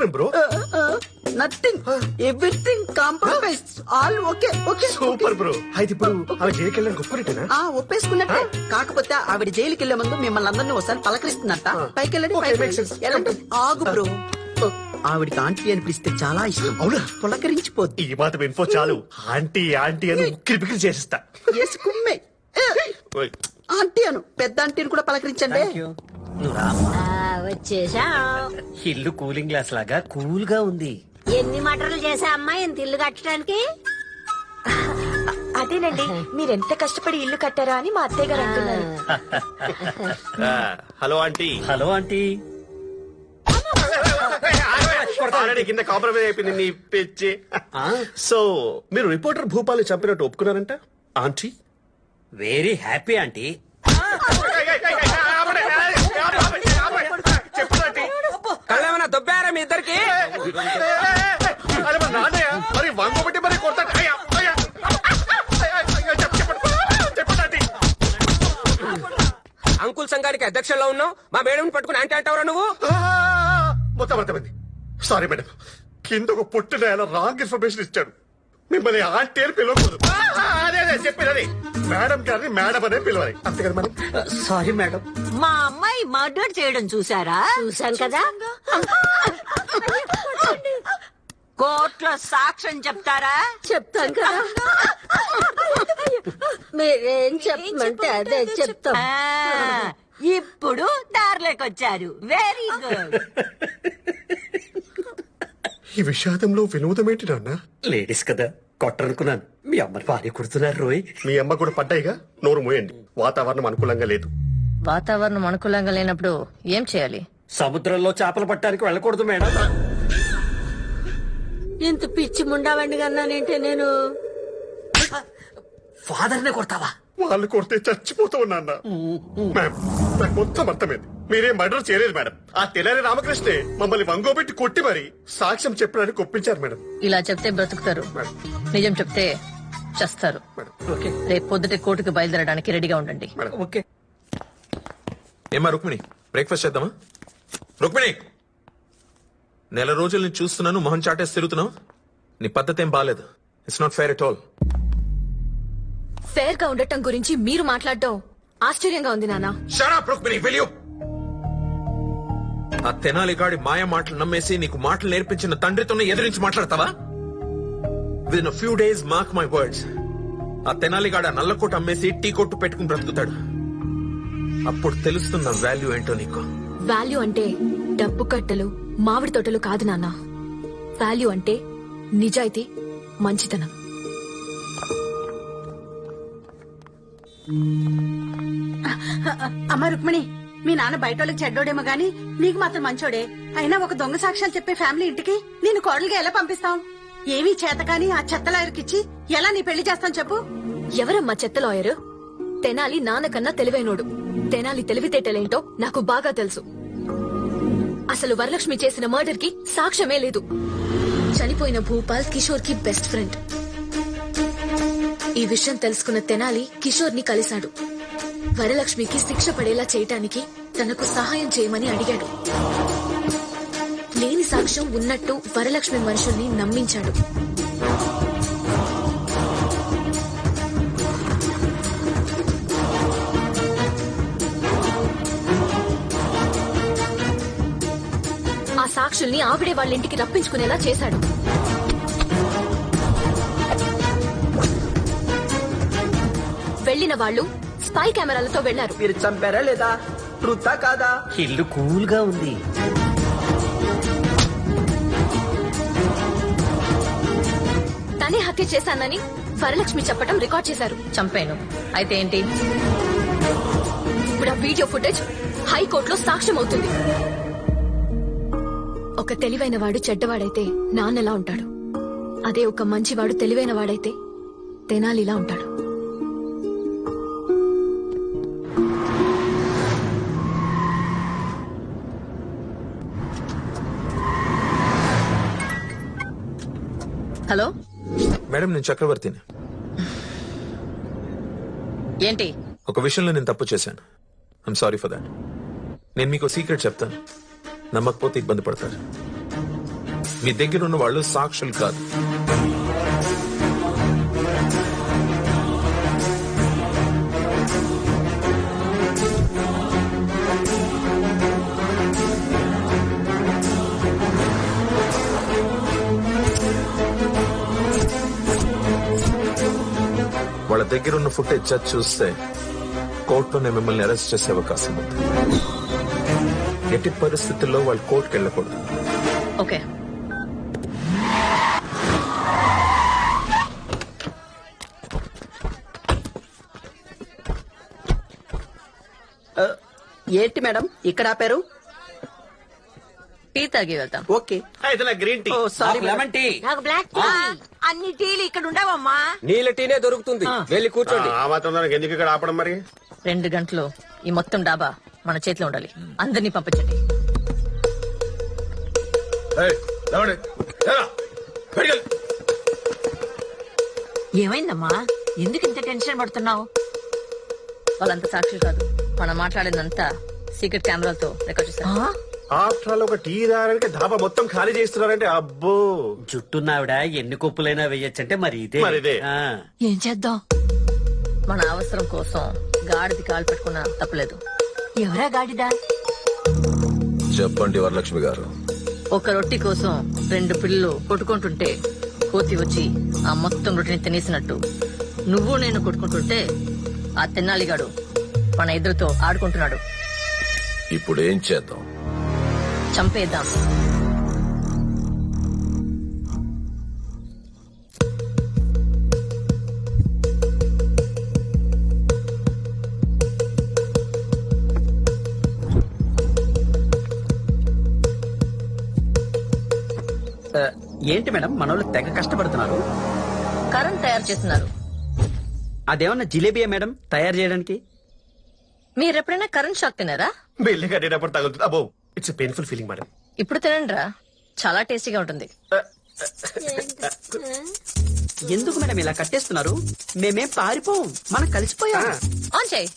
Happen bro nothing everything compromise all okay okay super bro అయితే ఇప్పుడు ఆమె జైలుకి వెళ్ళడానికి ఒప్పుకున్నట్టేనా ఆ ఒప్పేసుకున్నట్టే. కాకపోతే ఆవిడ జైలుకి వెళ్ళే ముందు మిమ్మల్ని అందరినీ ఒకసారి పలకరిస్తున్నట్ట పైకి వెళ్ళండి Okay, పైకి makes sense. వెళ్ళండి. ఆగు బ్రో ఆవిడకి ఆంటీ అని పిలిస్తే చాలా ఇష్టం. అవునా? పులకరించిపోద్ది. ఈ మాట ఇన్ఫో చాలు. ఆంటీ ఆంటీ అని ఉక్కిరి బిక్కిరి చేసిస్తా. ఎస్ కుమ్మే. ఆంటీ అను పెద్ద ఆంటీని కూడా పలకరించండి. నువ్వు రామ్మా. ఆ, వచ్చేసా ఇల్లు కూలింగ్ గ్లాస్ లాగా కూల్గా ఉంది. ఎన్ని మటర్లు చేసా అమ్మా ఇంత ఇల్లు కట్టడానికి? అదేనండి మీరెంత కష్టపడి ఇల్లు కట్టారా అని మా అత్తయ్య గారు అంటున్నారు. Hello aunty. Hello aunty. Already కింద కాంప్రమైజ్ అయిపోయింది నీ పిచ్చి. సో మీరు రిపోర్టర్ భూపాల్ని చంపినట్టు ఒప్పుకున్నారంట? ఆంటీ? Very happy aunty. అరే మరి నాన్నయ్య, మరి వంగబెట్టి మరి కొడతాడు. అయ్యా. అంకుల్ సంఘానికి అధ్యక్షుల్లో ఉన్నావు మా మేడం పట్టుకుని అంటే అంటావురా నువ్వు మొత్తం అర్థమైంది సారీ మేడం కింద ఒక పుట్టిన రాంగ్ ఇన్ఫర్మేషన్ ఇచ్చాడు మిమ్మల్ని ఆంటీ అని పిలవకూడదు అదే అదే చెప్పేది. అదే మేడం గారిని మేడం అనే పిలవాలి. అంతే కదా మేడం సారీ మేడం. మా అమ్మాయి మర్డర్ చేయడం చూసారా చూసాం కదా. కోర్టులో సాక్ష్యం చెప్తారా? చెప్తాం కదా. మీరేం చెప్పమంటే అదే చెప్తాం. ఇప్పుడు దారిలోకొచ్చారు వెరీ గుడ్ ఈ విషాదంలో వినోదం ఏంటి నాన్న? లేడీస్ కదా కొట్టనుకున్నాను. మీ అమ్మని భార్య కుడుతున్నారు రోయ్. మీ అమ్మ కూడా పడ్డాయిగా? నోరు మూయండి. వాతావరణం అనుకూలంగా లేదు. వాతావరణం అనుకూలంగా లేనప్పుడు ఏం చేయాలి? సముద్రంలో చేపలు పట్టడానికి వెళ్ళకూడదు మేడం. ఇంత పిచ్చి ముండావండి కన్నానంటే నేను? ఫాదర్ నే కొడతావా? వాళ్ళు కొడితే చచ్చిపోతూ నాన్న. మ్యామ్ నాకు మొత్తం అర్థమైంది. మీరేం మర్డర్ చేయలేదు మేడం. ఆ తెల్లని రామకృష్ణే మమ్మల్ని వంగోబెట్టి కొట్టి మరి సాక్ష్యం చెప్పడానికి ఒప్పించారు మేడం. ఇలా చెప్తే బ్రతుకుతారు. నిజం చెప్తే చస్తారు. ఓకే. రేపు పొద్దుటే కోర్టుకు బయలుదేరడానికి రెడీగా ఉండండి. ఓకే. ఏమా రుక్మిణి బ్రేక్ఫాస్ట్ చేద్దామా? రుక్మిణి! నెల రోజుల నుంచి చూస్తున్నాను మొహం చాటేసి తిరుగుతున్నావు. నీ పద్ధతి ఏం బాగాలేదు it's not fair at all ఫేర్గా ఉండటం గురించి మీరు మాట్లాడటం ఆశ్చర్యంగా ఉంది నాన్న షరాప్ రుక్మిణి వెలియు ఆ తెనాలి గాడి మాయ మాటలు నమ్మేసి నీకు మాటలు నేర్పించిన తండ్రితోనే ఎదిరించి మాట్లాడతావా? Within few days mark my words ఆ తెనాలిగాడ నల్లకోట అమ్మేసి టీ కొట్టు పెట్టుకుని బ్రతుకుతాడు. అప్పుడు తెలుస్తున్న వాల్యూ ఏంటో నీకు? వాల్యూ అంటే డబ్బు కట్టలు మామిడి తోటలు కాదు నాన్న. వాల్యూ అంటే నిజాయితీ మంచితనం. అమ్మ రుక్మిణి మీ నాన్న బయట వాళ్ళకి చెడ్డోడేమో గాని నీకు మాత్రం మంచోడే. అయినా ఒక దొంగ సాక్ష్యాలు చెప్పే ఫ్యామిలీ ఇంటికి నేను కోడలుగా ఎలా పంపిస్తాం? ఏమీ చేత కాని ఆ చెత్త లాయర్కిచ్చి ఎలా నీ పెళ్ళి చేస్తాను చెప్పు? ఎవరమ్మా చెత్త లాయర్? తెనాలి నాన్నకన్నా తెలివైనోడు. తెనాలి తెలివితేటలేంటో నాకు బాగా తెలుసు. అసలు వరలక్ష్మి చేసిన మర్డర్కి సాక్ష్యమే లేదు. చనిపోయిన భూపాల్ కిషోర్కి బెస్ట్ ఫ్రెండ్. ఈ విషయం తెలుసుకున్న తెనాలి కిషోర్ని కలిశాడు. వరలక్ష్మికి శిక్ష పడేలా చేయటానికి తనకు సహాయం చేయమని అడిగాడు. లేని సాక్ష్యం ఉన్నట్టు వరలక్ష్మి మనుషుల్ని నమ్మించాడు. ఆ సాక్షుల్ని ఆవిడే వాళ్ళ ఇంటికి రప్పించుకునేలా చేశాడు. వెళ్ళిన వాళ్ళు స్పై కెమెరాలతో వెళ్ళారు మీరు చంపారా లేదా? ట్రూతా కాదా? ఇల్లు కూల్గా ఉంది. తనే హత్య చేశానని వరలక్ష్మి చెప్పడం రికార్డ్ చేశారు. చంపాను. అయితే ఏంటి? ఇప్పుడు ఆ వీడియో ఫుటేజ్ హైకోర్టులో సాక్ష్యం అవుతుంది ఒక తెలివైన వాడు చెడ్డవాడైతే నాన్నలా ఉంటాడు. అదే ఒక మంచివాడు తెలివైన వాడైతే తెనాలిలా ఉంటాడు. హలో? మేడం నేను చక్రవర్తిని. ఏంటి? ఒక విషయంలో నేను తప్పు చేశాను. ఐఎమ్ సారీ ఫర్ దాట్ నేను మీకు సీక్రెట్ చెప్తాను. నమ్మకపోతే ఇబ్బంది పడతారు. మీ దగ్గర ఉన్న వాళ్ళు సాక్షులు కాదు. దగ్గర ఉన్న ఫుటేజ్ చచ్చి చూస్తే కోర్టులోనే మిమ్మల్ని అరెస్ట్ చేసే అవకాశం ఉంది. ఎట్టి పరిస్థితుల్లో వాళ్ళు కోర్టుకు వెళ్ళకూడదు. ఓకే. ఏంటి మేడం? ఇక్కడ ఆపారు? టీ తాగి వెళ్తాం. Okay. Green tea. Oh sorry lemon tea. నాకు బ్లాక్ టీ. అన్ని టీలు ఇక్కడ ఉండవమ్మా. నీళ్ళ టీనే దొరుకుతుంది. వెళ్ళి కూర్చోండి. ఆ మాత్రం దానికి ఎందుకు ఇక్కడ ఆపడం మరి? రెండు గంటలు ఈ మొత్తం డాబా మన చేతిలో ఉండాలి. అందరినీ పంపించండి. ఏమైందమ్మా? ఎందుకు ఇంత టెన్షన్ పడుతున్నావు? వాళ్ళంతా సాక్షులు కాదు. మనం మాట్లాడిందంతా సీక్రెట్ కెమెరాలతో రికార్డ్ చేస్తారు ఆఫ్టర్ ఒక టీ దారానికి ధాబా మొత్తం ఖాళీ చేస్తున్నారంటే అబ్బో. జుట్టున్నావిడ ఎన్ని కొప్పులైనా వేయొచ్చంటే మరి ఇదే. మరి ఇదే. ఆ. ఏం చేద్దాం? మన అవసరం కోసం గాడిది కాలు పెట్టుకున్నా తప్పలేదు. ఎవరా గాడిదా? చెప్పండి వరలక్ష్మి గారు. ఒక రొట్టి కోసం రెండు పిల్లలు కొట్టుకుంటుంటే కోతి వచ్చి ఆ మొత్తం రొట్టిని తినేసినట్టు. నువ్వు నేను కొట్టుకుంటుంటే ఆ తెన్నాలిగాడు మన ఇద్దరితో ఆడుకుంటున్నాడు. ఇప్పుడు ఏం చేద్దాం? చంపేద్దాం. ఏంటి మేడం? మనోళ్ళు తెగ కష్టపడుతున్నారు. కరెంట్ తయారు చేస్తున్నారు. అదేమన్నా జిలేబియా మేడం? తయారు చేయడానికి? మీరు ఎప్పుడైనా కరెంట్ షాక్ తినారా బిల్లు కట్టేటప్పుడు తగులుతుంది. అబ్బో ఇట్స్ పెయిన్ఫుల్ ఫీలింగ్ మేడం ఇప్పుడు తినండిరా. చాలా టేస్టీగా ఉంటుంది. ఎందుకు మేడం ఇలా కట్టేస్తున్నారు? మేమేం పారిపోం. మనం కలిసిపోయాం. ఆన్ చేయి.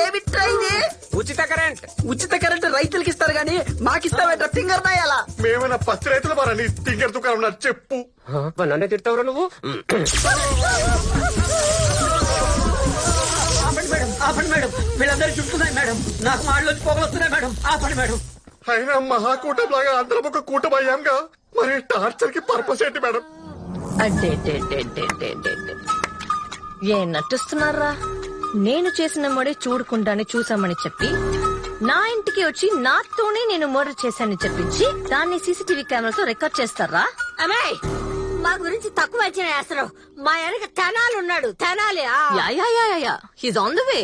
ఏమిట్రా ఇది? ఉచిత కరెంట్. ఉచిత కరెంట్ రైతులకి ఇస్తారు గానీ మాకిస్తావేంట్రా? ఫింగర్ నాయాలా మేమైనా పత్తి రైతులు మారా నీ తింగర్ దుకాణం నాకు చెప్పు నన్నే తిడతావురా నువ్వు? ఆపండి మేడం ఆపండి మేడం. వీళ్ళందరూ చుట్టున్నాయి మేడం. నాకు మాటలోంచి పొగలు వస్తున్నాయి మేడం. ఆపండి మేడం. అయినా మహాకూటం లాగా అందరం ఒక కూటమి అయ్యాంగా మరి టార్చర్కి పర్పస్ ఏంటి మేడం? అడ్డెడ్డెడ్డెడ్డెడ్డెడ్డెడ్డె. ఏం నటిస్తున్నారా? నేను చేసిన మడి చూడకుండానే చూసామని చెప్పి నా ఇంటికి వచ్చి నాతోనే నేను మర్డర్ చేశానని చెప్పించి దాన్ని సీసీటీవీ కెమెరాతో రికార్డ్ చేస్తారా? అమ్మాయి మా గురించి తక్కువ వచ్చిన అసలు మా వెనక తెనాలి ఉన్నాడు తెనాలి ఆన్ ద వే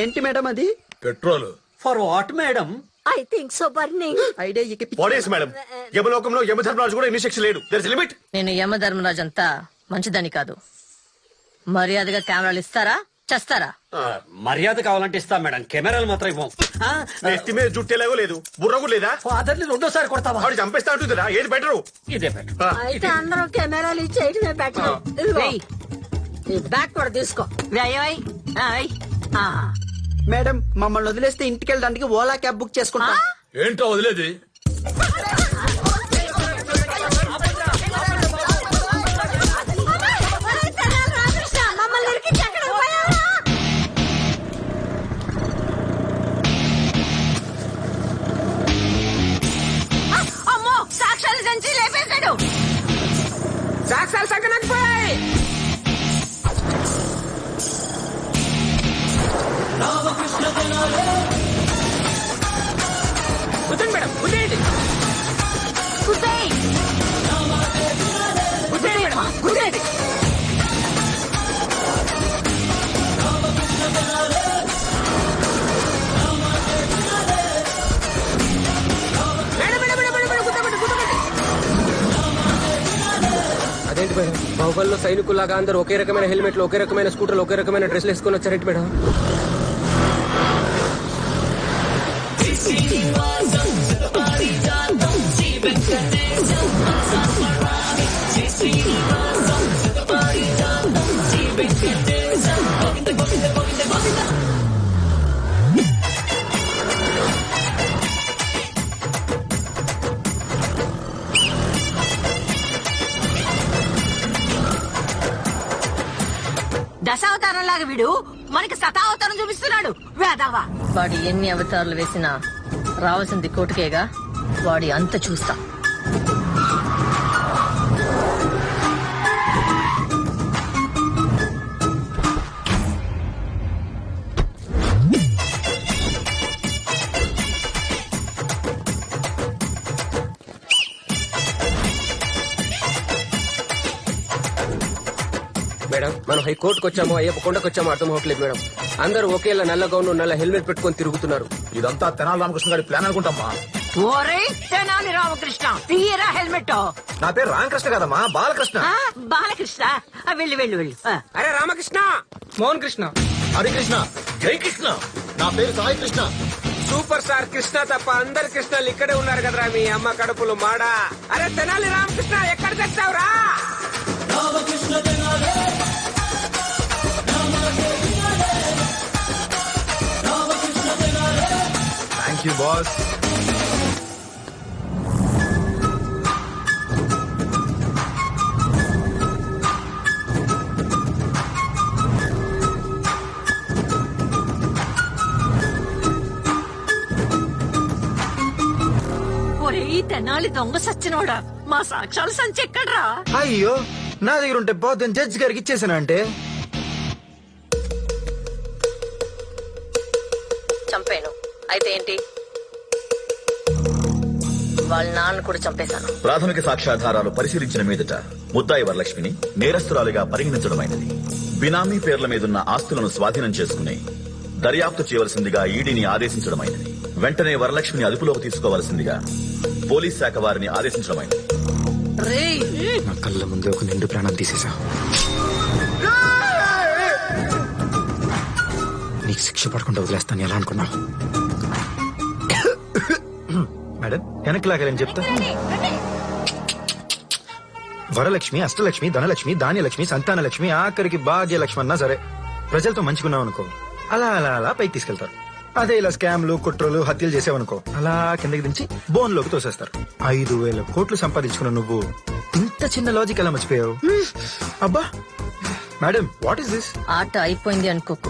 ఏంటి మేడం అది? Petrol. For what madam? I think so burning idea ఇక పిచ్చి. వాట్ ఈస్ మేడం యమలోకంలో యమధర్మరాజు కూడా ఇన్ని శిక్ష లేడు? దర్ లిమిట్ నేను యమధర్మరాజు అంతా మంచిదని కాదు. మర్యాదగా కెమెరాలు ఇస్తారా? చేస్తారా? మర్యాద కావాలంటే ఇస్తా మేడం. కెమెరాలు మాత్రం ఇవ్వం. నెత్తి మీద జుట్టేలాగో లేదు. బుర్ర కూడా లేదా? ఫాదర్ని రెండోసారి కొడతావా? వాడు చంపేస్తా ఉంటుందిరా ఏది బెటరు? ఇదే పెట్టు అయితే అందరూ కెమెరాలు ఇచ్చేయటమే బెటర్. బ్యాగ్ కూడా తీసుకో. మేడం మమ్మల్ని వదిలేస్తే ఇంటికి వెళ్ళడానికి ఓలా క్యాబ్ బుక్ చేసుకుంటా. ఏంటో వదిలేది? మేడం బాహుబలిలో సైనికులాగా అందరూ ఒకే రకమైన హెల్మెట్లు ఒకే రకమైన స్కూటర్లు ఒకే రకమైన డ్రెస్లు వేసుకొని వచ్చారేంటి మేడం? శ్రీనివాసం వీడు మనకి సతావతారం చూపిస్తున్నాడు. వేదవా వాడు ఎన్ని అవతారాలు వేసినా రావాల్సింది కోటికేగా వాడి అంత చూస్తా. మనం హైకోర్టుకు వచ్చామో అయ్యప్ప కొండకు వచ్చామో అర్థం అవ్వట్లేదు మేడం. అందరూ ఒకేలా నల్ల గౌను నల్ల హెల్మెట్ పెట్టుకొని తిరుగుతున్నారు. ఇదంతా తెనాలి రామకృష్ణ గారి ప్లాన్ అనుకుంటామ్మా. ఓరే తెనాలి రామకృష్ణ తీయరా హెల్మెట్. నా పేరు రామకృష్ణ కదమ్మా బాలకృష్ణ. బాలకృష్ణ. ఆ, వెళ్ళు వెళ్ళు వెళ్ళు. ఆ. అరే రామకృష్ణ! మోహన్ కృష్ణ హరికృష్ణ జై కృష్ణ నా పేరు సాయి కృష్ణ సూపర్ స్టార్ కృష్ణ తప్ప అందరు కృష్ణలు ఇక్కడే ఉన్నారు కదరా మీ అమ్మ కడుపులు మాడా. అరే తెనాలి రామకృష్ణ ఎక్కడ తెచ్చావురా? థ్యాంక్ యూ బాస్ ఒరే ఈ తెనాలి దొంగ సచ్చినోడా? మా సాక్ష్యాలు సంచి ఎక్కడ్రా అయ్యో నా దగ్గర ఉంటే పోతే జడ్జి గారికి ఇచ్చేసాను ఏంటి? వాళ్ళ నాన్న కూడా చంపేశాను. ప్రాథమిక సాక్ష్యాధారాలు పరిశీలించిన మీదట ముద్దాయి వరలక్ష్మిని నేరస్తురాలిగా పరిగణించడమైనది. బినామీ పేర్ల మీదున్న ఆస్తులను స్వాధీనం చేసుకుని దర్యాప్తు చేయవలసిందిగా ఈడీని ఆదేశించడమైనది. వెంటనే వరలక్ష్మిని అదుపులోకి తీసుకోవలసిందిగా పోలీస్ శాఖ వారిని ఆదేశించడమైనది. నా కళ్ళ ముందే ఒక నిండు ప్రాణం తీసేసా నీకు శిక్ష పడకుండా వదిలేస్తాను ఎలా అనుకున్నావు? మేడం వెనక్కి లాగాలని చెప్తా. వరలక్ష్మి అష్టలక్ష్మి ధనలక్ష్మి ధాన్యలక్ష్మి సంతానలక్ష్మి ఆఖరికి భాగ్యలక్ష్మి అన్నా సరే ప్రజలతో మంచుకున్నావు అనుకో అలా అలా అలా పైకి తీసుకెళ్తారు. అదే ఇలా స్కామ్లు కుట్రలు హత్యలు చేసావనుకో అలా కిందకి దించి బోన్లోకి తోసేస్తారు. ఐదు వేల కోట్లు సంపాదించుకున్న నువ్వు ఇంత చిన్న లాజిక్ ఎలా మర్చిపోయావు? అబ్బా మేడం వాట్ ఇస్ దిస్ ఆట అయిపోయింది అనుకోకు.